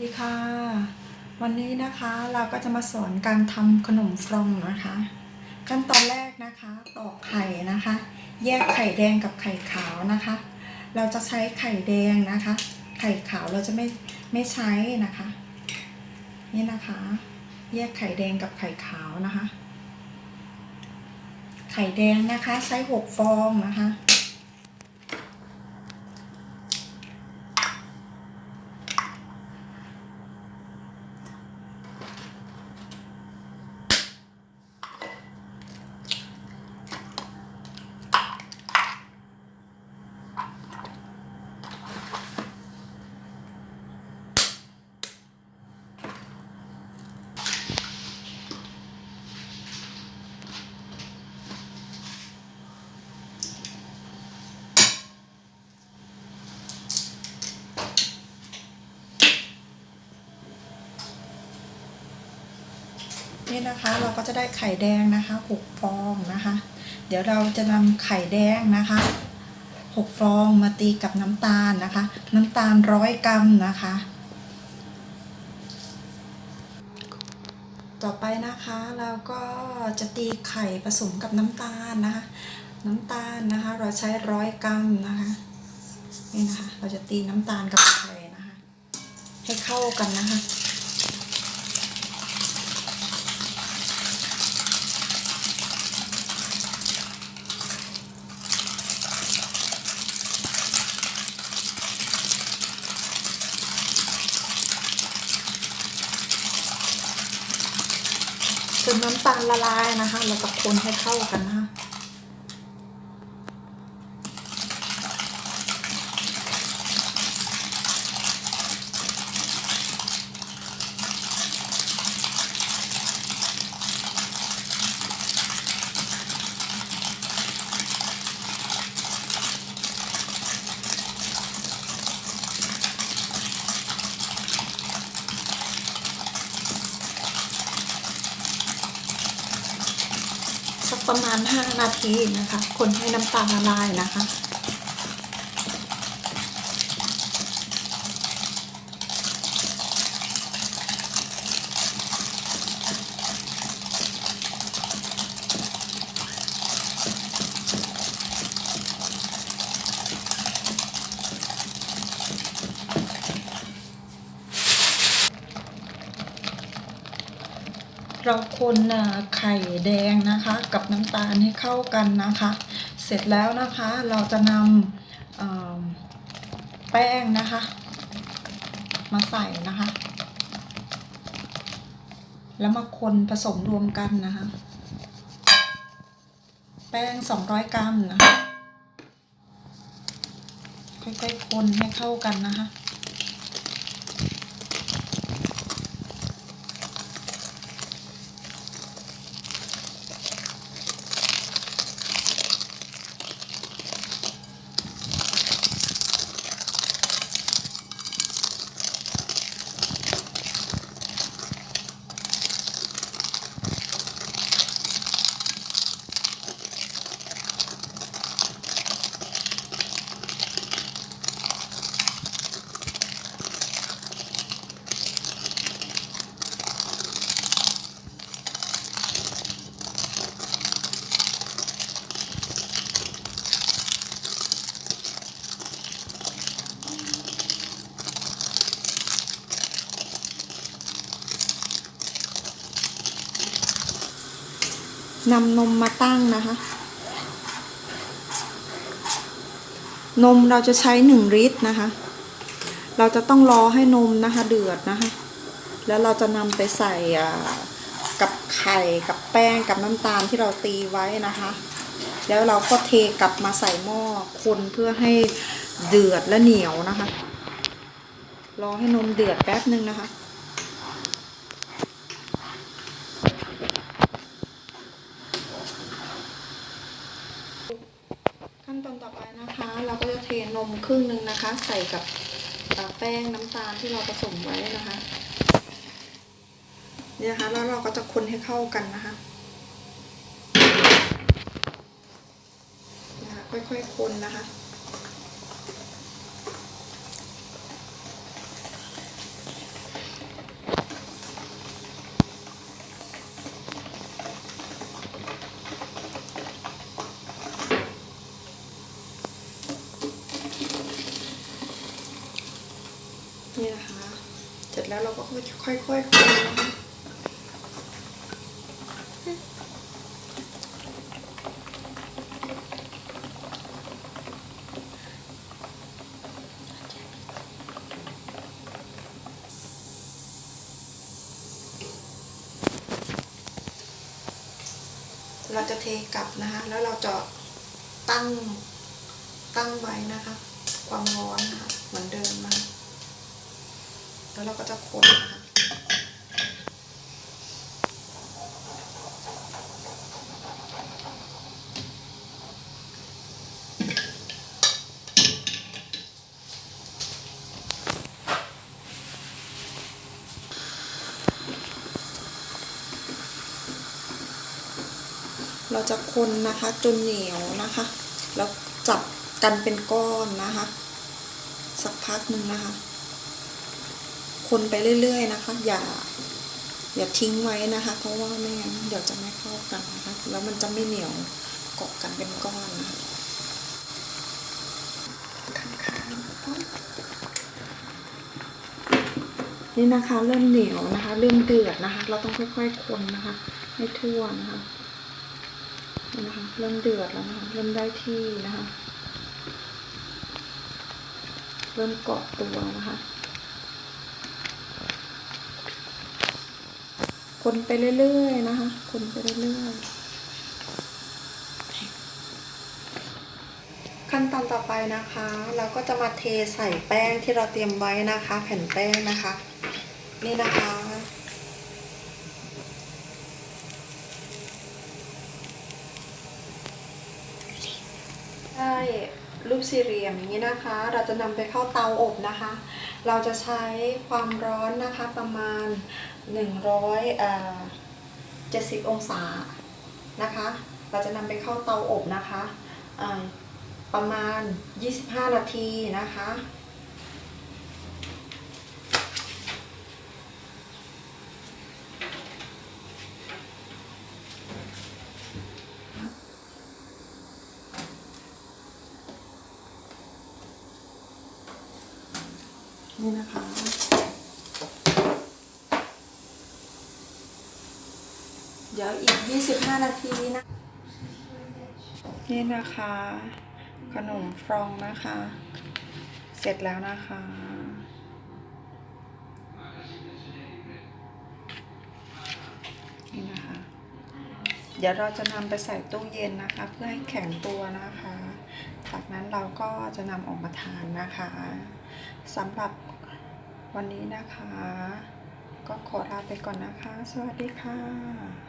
สวัสดีค่ะ วันนี้นะคะเราก็จะมาสอนการทำขนมฟรองนะคะ ขั้นตอนแรกนะคะตอกไข่นะคะ แยกไข่แดงกับไข่ขาวนะคะ เราจะใช้ไข่แดงนะคะ ไข่ขาวเราจะไม่ไม่ใช้นะคะ นี่นะคะ แยกไข่แดงกับไข่ขาวนะคะ ไข่แดงนะคะใช้หกฟองนะคะ นี่นะคะเราก็จะได้ไข่แดงนะคะหกฟองนะคะ เดี๋ยวเราจะนำไข่แดงนะคะหกฟองมาตีกับน้ำตาลนะคะ น้ำตาลร้อยกรัมนะคะ ต่อไปนะคะเราก็จะตีไข่ผสมกับน้ำตาลนะคะ น้ำตาลนะคะเราใช้ร้อยกรัมนะคะนี่นะคะ เราจะตีน้ำตาลกับไข่นะคะ ให้เข้ากันนะคะ จ น้ำตาลละลายนะคะ เราจะคนให้เข้ากันนะคะ สักประมาณ 5 นาทีนะคะ คนให้น้ำตาลละลายนะคะ เราคนนะไข่แดงนะคะ กับน้ำตาลให้เข้ากันนะคะ เสร็จแล้วนะคะเราจะนำแป้งนะคะ มาใส่นะคะ แล้วมาคนผสมรวมกันนะคะ แป้ง 200 กรัมนะคะค่อยๆคนให้เข้ากันนะคะ นำนมมาตั้งนะคะ นมเราจะใช้หนึ่งลิตรนะคะ เราจะต้องรอให้นมนะคะ เดือดนะคะ แล้วเราจะนำไปใส่กับไข่กับแป้งกับน้ำตาลที่เราตีไว้นะคะ แล้วเราก็เทกลับมาใส่หม้อคนเพื่อให้เดือดและเหนียวนะคะ รอให้นมเดือดแป๊บนึงนะคะ ขั้นตอนต่อไปนะคะ เราก็จะเทนม ครึ่งหนึ่งนะคะ ใส่กับแป้งน้ำตาลที่เราผสมไว้นะคะ เนี่ยนะคะแล้วเราก็จะคนให้เข้ากันนะคะนะคะค่อยๆคนนะคะ นี่นะคะ เสร็จแล้วเราก็ค่อยๆคนนะคะเราจะเทกลับนะคะ แล้วเราจะตั้งตั้งไว้นะคะ ความร้อนนะคะเหมือนเดิมนะคะ แล้วเราก็จะคนนะคะเราจะคนนะคะจนเหนียวนะคะ แล้วจับกันเป็นก้อนนะคะ สักพักหนึ่งนะคะ คนไปเรื่อย ๆ นะคะ อย่าอย่าทิ้งไว้นะคะ เพราะว่าไม่งั้นเดี๋ยวจะไม่เข้ากันนะคะ แล้วมันจะไม่เหนียวเกาะกันเป็นก้อนนะคะข้างๆนี่นะคะ เริ่มเหนียวนะคะ เริ่มเดือดนะคะ เราต้องค่อยๆคนนะคะให้ทั่วนะคะนี่นะคะ เริ่มเดือดแล้วนะคะ เริ่มได้ที่นะคะ เริ่มเกาะตัวนะคะ คนไปเรื่อยๆนะคะ คนไปเรื่อยๆ ขั้นตอนต่อไปนะคะ เราก็จะมาเทใส่แป้งที่เราเตรียมไว้นะคะ แผ่นแป้งนะคะ นี่นะคะได้รูปสี่เหลี่ยมอย่างนี้นะคะ เราจะนำไปเข้าเตาอบนะคะ เราจะใช้ความร้อนนะคะประมาณ 170 องศานะคะ เราจะนำไปเข้าเตาอบนะคะ ประมาณ 25 นาทีนะคะ นี่นะคะ เดี๋ยวอีก 25 นาทีนะ นี่นะคะ ขนมฟรองนะคะ เสร็จแล้วนะคะนี่นะคะ เดี๋ยวเราจะนำไปใส่ตู้เย็นนะคะ เพื่อให้แข็งตัวนะคะ จากนั้นเราก็จะนำออกมาทานนะคะสำหรับ วันนี้นะคะ ก็ขอลาไปก่อนนะคะ สวัสดีค่ะ